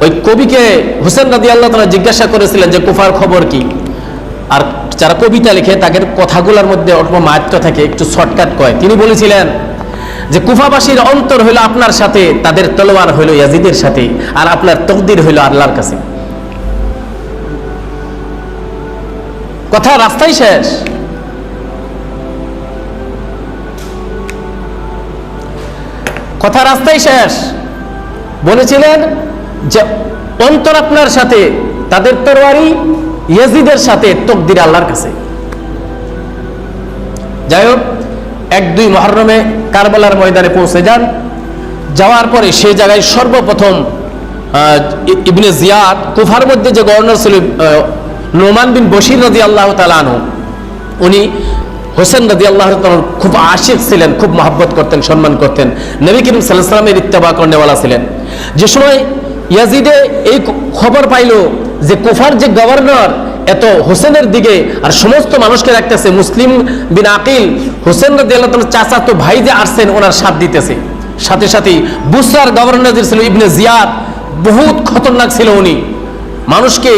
ওই কবিকে হোসেন রাদি আল্লাহ তালা জিজ্ঞাসা করেছিলেন যে, কুফার খবর কি? আর যারা কবিতা লিখে, তাদের কথাগুলোর মধ্যে অল্প মাত্র থাকে, একটু শর্টকাট কয়। তিনি বলেছিলেন যে, কুফাবাসীর অন্তর হইল আপনার সাথে, তাদের তলোয়ার হইল ইয়াজিদের সাথে, আর আপনার তকদির হইল আল্লাহর কাছে। কথা রাস্তাই শেষ। কথা রাস্তাই শেষ। বলেছিলেন যে অন্তর আপনার সাথে, তাদের তরবারি ইয়াজিদের সাথে তকদির আল্লাহর কাছে। যাই হোক, এক দুই মহরমে কারবালার ময়দানে পৌঁছে যান। যাওয়ার পরে সেই জায়গায় সর্বপ্রথম ইবনে জিয়াদ কুফার মধ্যে যে গভর্নর ছিল নোমান বিন বশির রাজি আল্লাহ তালানু উনি হোসেন রাজি আল্লাহ খুব আশিক ছিলেন, খুব মহাব্বত করতেন, সম্মান করতেন। নবী করিম সাল্লাহ সাল্লামের ইত্তেবা করেওয়ালা ছিলেন। যে সময় ইয়াজিদে এই খবর পাইল যে কুফার যে গভর্নর এত হোসেনের দিকে আর সমস্ত মানুষকে রাখতেছে, মুসলিম বিন আকিল, হোসেন চাচা তো ভাই যে আসছেন ওনার সাথ দিতেছে। সাথে সাথে বুসরার গভর্নর যে ছিল ইবনে জিয়াদ, বহুত খতরনাক ছিল উনি। মানুষকে